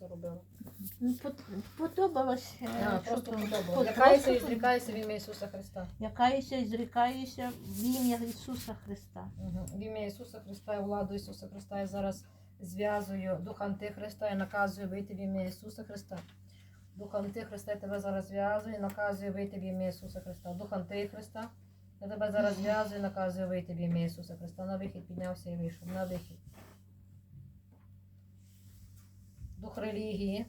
Робила. Ну, Подобалось. е, просто подобало. і зрікається в ім'я Ісуса Христа. Якаюся і зрікаюся в ім'я Ісуса Христа. Мгм. В ім'я Ісуса Христа і владу Ісуса Христа я зараз зв'язую Дух Антихриста і наказую вийти в ім'я Ісуса Христа. Дух Антихриста я тебе зараз зв'язую і наказую вийти в ім'я Ісуса Христа. Дух Антихриста я тебе зараз зв'язую і наказую вийти в ім'я Ісуса Христа. На вихід піднявся і вийшов. На вихід. Дух релігії.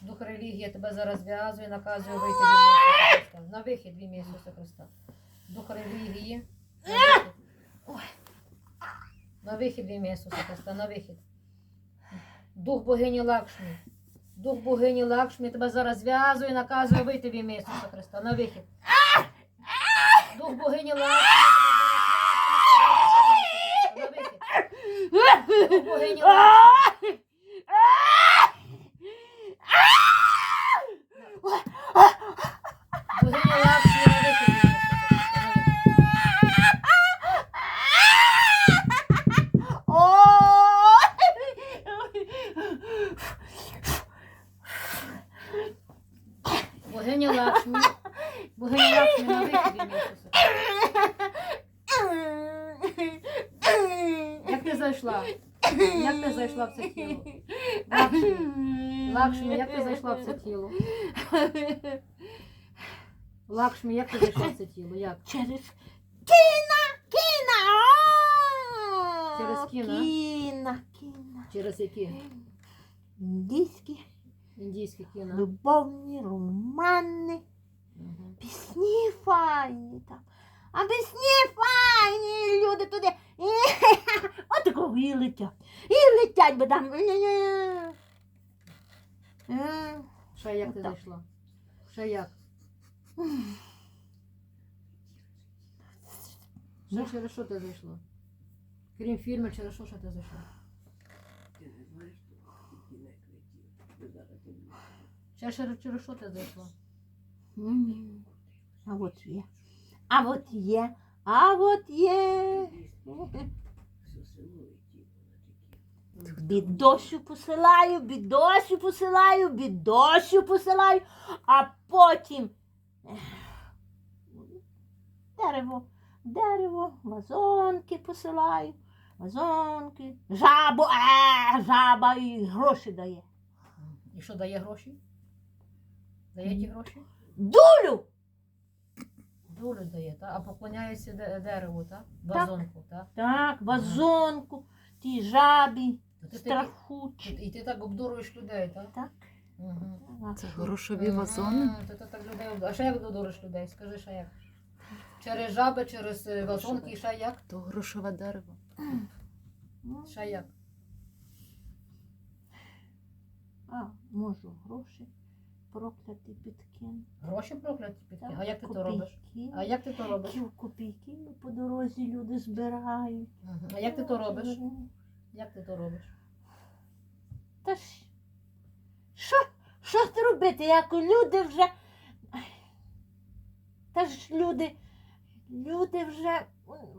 Дух релігії тебе зараз зв'язую і наказую вийти. На вихід в ім'я Ісуса Христа. Дух релігії. На вихід. Вихід в ім'я Ісуса Христа, на вихід. Дух богині Лакшмі. Дух богині Лакшмі тебе зараз зв'язує наказує вийти в ім'я Ісуса Христа. На вихід. Дух богині Лакшмі. наказує. Дух богині Лакшмі. Богиня Лакшмі. Богиня Лакшмі на вихід в Ісуса Як ти зайшла? Як ти зайшла в це тіло? Лакшмі. Лакшмі, як ти зайшла в це тіло? Лакшмі, як ти зайшла в це тіло? Як? Через кіна, кіна. о! Через кіна? Кіна, кіна. Через які? Індійські Індійські кіно. любовні романи, Мгм. пісні файні там. А пісні файні, люди туди. Отако і летять. І летять, бо там. Ще як ти зайшла? Ще як? Ще через що ти зайшла? Крім фільму, через що ще ти зайшла? Ще через, через що ти зайшла? м. А от є. А от є. А от є. Бідосю посилаю, бідосю посилаю, бідосю посилаю, а потім дерево, дерево, вазонки посилаю, вазонки, жабу, е, жаба і гроші дає. І що дає гроші? Дає ті гроші? Дулю! Долю дає, та? а поклоняється де- дереву, так? Вазонку, так? Так, вазонку, тій жабі, То ти, страхучі. і ти так обдурюєш людей, так? Так. Угу. Це грошові вазони. Ти, ти так людей обду- А ще як обдуриш людей? Скажи, ще як? Через жаби, через е, вазонки і ще як? То грошове дерево. Ну, Ще як? А, можу гроші прокляти підкинути. Гроші прокляті підки. Так, А як ти то робиш? А як ти то робиш? Копійки по дорозі люди збирають. Мгм. А як ти то робиш? Як ти то робиш? Та ж, що, що ти робити, як люди вже. Та ж люди, люди вже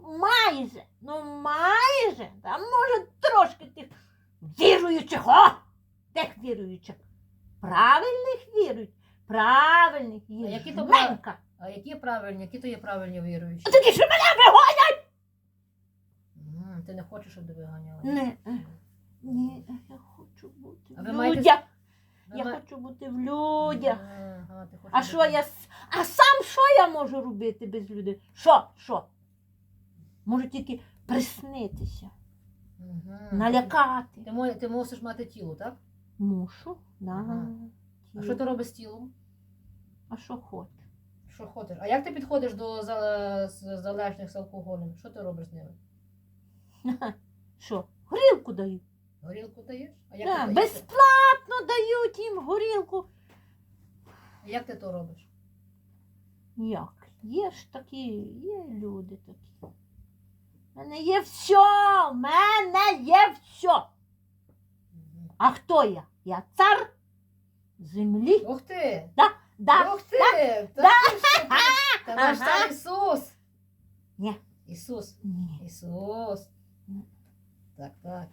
майже, ну майже, там може трошки тих віруючих, о! Тих віруючих. Правильних вірують, правильних А які є то жменька. А які правильні, які то є правильні віруючі? А такі, що мене вигонять. Мгм, Ти не хочеш, щоб тебе виганяли? Не, ні, я хочу бути А в ви маєте- людях. Ви Я ма- хочу бути в людях. Ага, ти хочеш А бути- я с- а сам що я можу робити без людей? Що? Що? Можу тільки приснитися, Мгм. налякати. Ти, мо- ти мусиш мати тіло, так? Мушу, да. Ага. А що ти робиш з тілом? А що хочу? Що хочеш? А як ти підходиш до за- з- залежних з алкоголем? Що ти робиш з ними? Що? Горілку даю. Горілку даєш? А як, Да, ти, безплатно дають їм горілку. А як ти то робиш? Як? Є ж такі, є люди такі. У мене є все, в мене є все. Мгм. А хто я? Я цар землі. Ух ти! Да. да, Ух ти! Та ти що? Та наш Ісус! Ні. Ісус! Ні. Ісус! Ні. Так, так.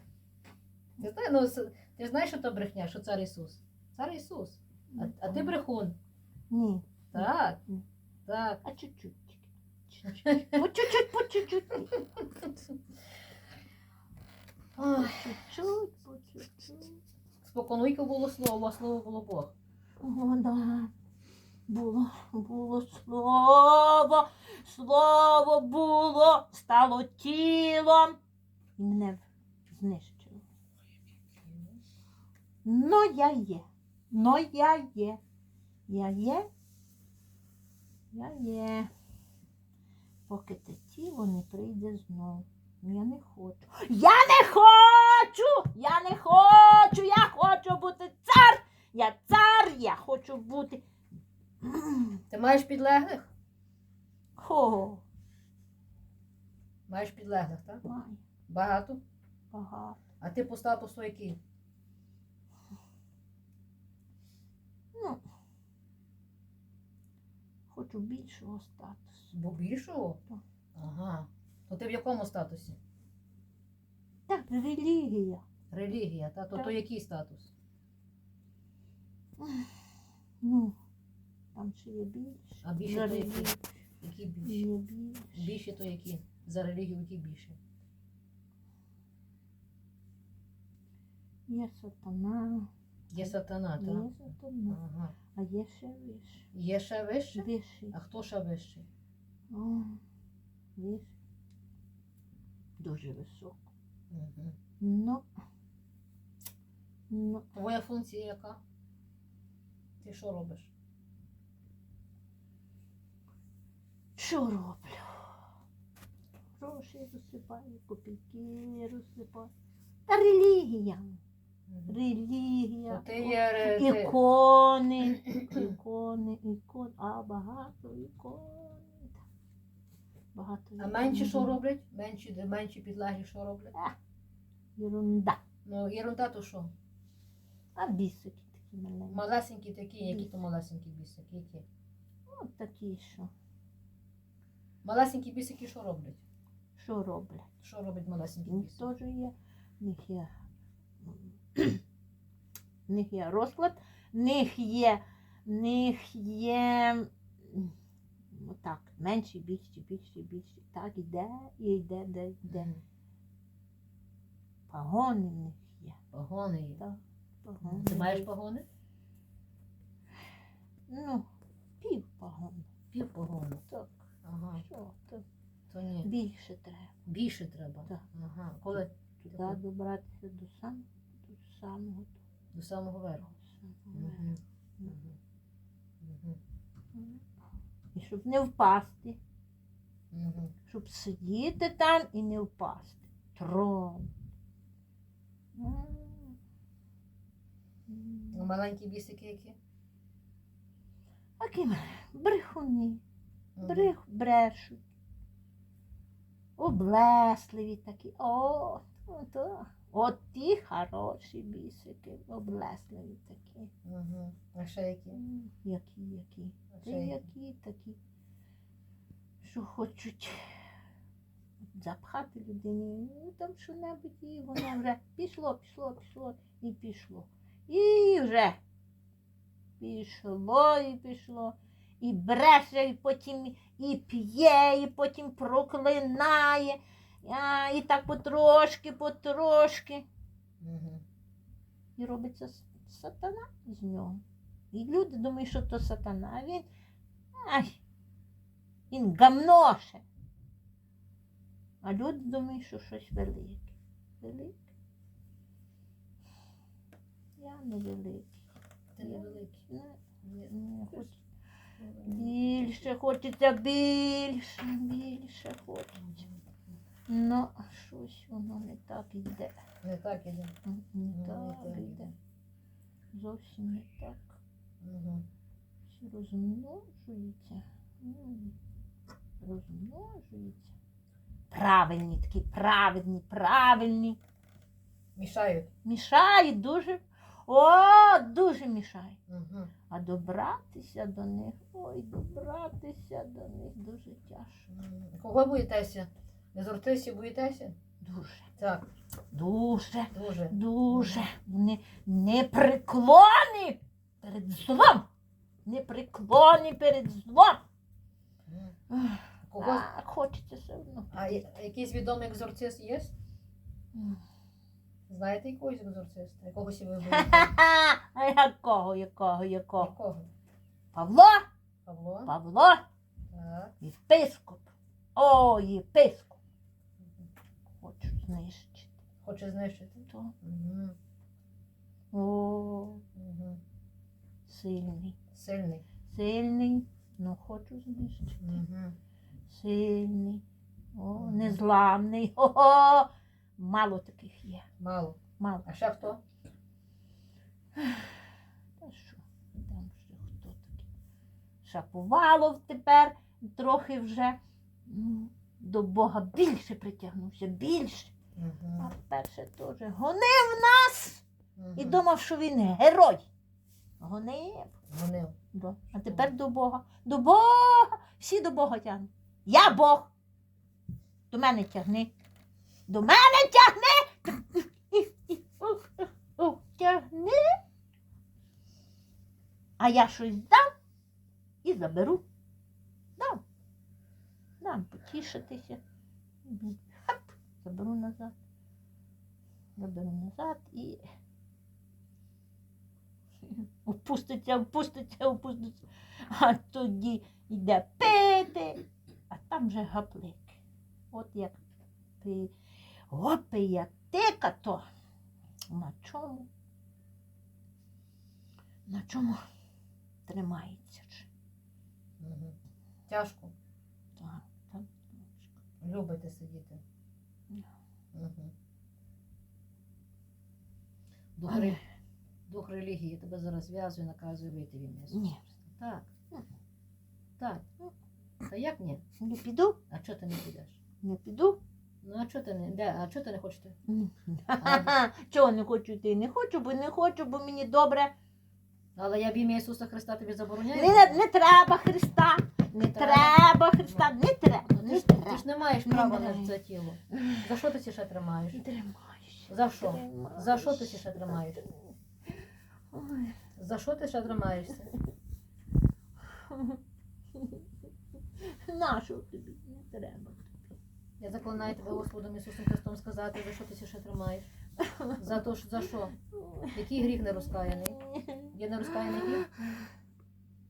Ти знаєш, ну, с- Ти знаєш, що то брехня, що цар Ісус? Цар Ісус. А, а ти брехун. Ні. Так. Ні. Так. А чуть-чуть. По чуть-чуть, по чуть-чуть. Ой, Чуть-чуть, по чуть-чуть. Споконвіку було слово, а слово було Бог. О, да. Було, було слово, слово було, стало тілом і мене знищило. Ну, я є. Ну, я є. Я є. Я є. Поки те тіло не прийде знов. Я не хочу. Я не хочу! Я не хочу! Я хочу бути цар! Я цар! Я хочу бути. Ти маєш підлеглих? Хо, Маєш підлеглих, так? маю Багато. багато. А ти по статусу який? Ну, хочу більшого статусу. Бо більшого? Так. Ага. То ти в якому статусі? Так, релігія. Релігія, та? То, Так. то який статус? Ну, там ще є більше. А більше то які? Які більше? Є більше. Більше то які? За релігію які більше? Є сатана. Є сатана, так? Є сатана. Ага. А є ще вище. Є ще вище? Вищий. А хто ще вищий? О, вищий. Дуже високо. Угу. Ну. Ну, Твоя функція яка? Ти що робиш? що роблю? Гроші розсипаю, копійки розсипаю. Та релігія. Релігія. Ти є Ікони, ікони, ікон, а багато ікон. Багато А менші що роблять? Менші, менші підлеглі що роблять? Єрунда. Ну, єрунда то що? А бісики такі маленькі. Малесенькі такі, які то малесенькі бісики, які? От такі що. Малесенькі бісики що роблять? Що роблять? Що роблять малесенькі бісики? теж є. В них є. В них є розклад, в них є, в них є. М, Отак, менші, більші, більші, більші. Так іде і йде, де йде. Мгм. Пагони в них є. Погони є. Так, пагони. Ти маєш погони? Ну, пів пагони. Пів погони. Так, Ага, що, то то ні. більше треба. Більше треба. Так. Ага. Коли? Туди добратися до сам, до самого До самого верху. до самого верху. Мгм. Мгм. Мгм. І щоб не впасти, Мгм. щоб сидіти там і не впасти. Трон. А Маленькі бісики які? Такі брехуни, брех, брешуть. Облесливі такі. О, то. От ті хороші бісики, облесливі такі. Мгм. А ще які? Які, які. Які? такі, що хочуть запхати людині, ну там що-небудь, і воно вже пішло, пішло, пішло і пішло. І вже пішло і пішло. І бреше, і потім і п'є, і потім проклинає. А, і так потрошки, потрошки. Мгм. І робиться сатана з нього. І люди думають, що то сатана, а він. Ай, він гамноше. А люди думають, що щось велике. Велике. Я не великий. Ти. Не, хочу. Більше хочеться більше, більше хочеться. Ну, щось воно не так йде. Не так іде. Не так іде. Зовсім не так. Всі розмножується. М, Розмножується. Правильні такі, правильні, правильні. Мішають. Мішають дуже. О, дуже мішають. Мгм. А добратися до них, ой, добратися до них дуже тяжко. Кого боїтеся? Не з ортисів боїтеся? Дуже. Так. дуже, Дуже. дуже не, непреклонні перед злом. Непреклонні перед злом. М. Кого? А, хочеться все одно. А я- якийсь відомий екзорцист є? Знаєте якогось екзорциста? Якогось ви? Ха-ха! А якого, якого, якого? Якого? Павло, Павло? Павло, Так. єпископ. О, єпископ. Хочу знищити. Хоче знищити? То. Мгм. О, Мгм. Сильний. Сильний. Сильний, ну хочу знищити. Мгм. Сильний. О, незламний. Ого! Мало таких є. Мало. Мало. А ще хто? Та що? Там ще хто такий? Шаповалов тепер трохи вже м, до Бога більше притягнувся, більше. А Мгм. перше теж гонив нас і думав, що він герой. Гонив. Гонив. Да. А тепер до Бога. До Бога. Всі до Бога тягнуть. Я Бог. До мене тягни. До мене тягни. Тягни. А я щось дам і заберу. Дам. Дам потішитися. Хап, заберу назад. Заберу назад і. Опуститься, опуститься, опуститься. А тоді йде пити, а там вже гаплик. От як пи. Опия тика то. На чому? На чому тримається? ж? Тяжко. Так, так. Любите сидіти. Да. Мгм. Дух, ре- Дух релігії тебе зараз зв'язує, наказує вийти в ім'я Ісуса Ні. Так. Так. Та як ні? Не піду, А чого ти не підеш? не піду. Ну а чого ти не? Де? А чого ти не хочеш? Чого не хочу йти? Не хочу, бо не хочу, бо мені добре. Але я в ім'я Ісуса Христа тобі забороняю. Не, не треба Христа. Не треба. треба Христа. Не треба. Ну, Ти Не ж, ти треба. ж не маєш Не права треба. на це тіло. За що ти ще тримаєш? Тримаюся. За що? За що ти ще тримаєш? За що ти ще тримаєшся? Нащо тобі? Не треба. Я заклинаю тебе Господом Ісусом Христом сказати, за що ти ще тримаєш? За то, що- за що? Який гріх не розкаяний? Є не розкаяний гріх?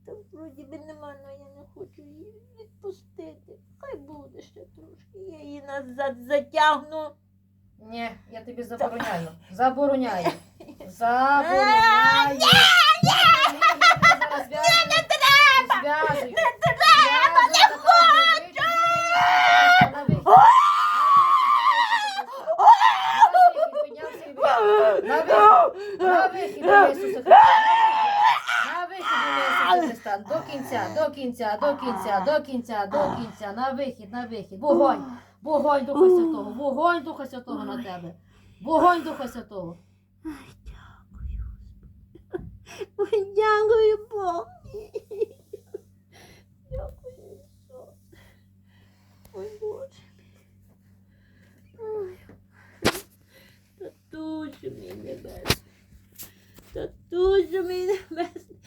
Та вроді би нема, але я не хочу її відпустити. Хай буде ще трошки. Я її назад затягну. Ні, я тобі забороняю. Забороняю. Забороняю. Ні, не треба! Не треба, не хочу! На вихід. До кінця, до кінця, до кінця, до кінця, до кінця. На вихід, на вихід. Вогонь. Вогонь Духа Святого, вогонь Духа Святого на тебе. Вогонь Духа Святого. Дякую Богу. Дякую. що. Ой, Боже. Ой. Татусю мій небесний. Татусю мій небесний.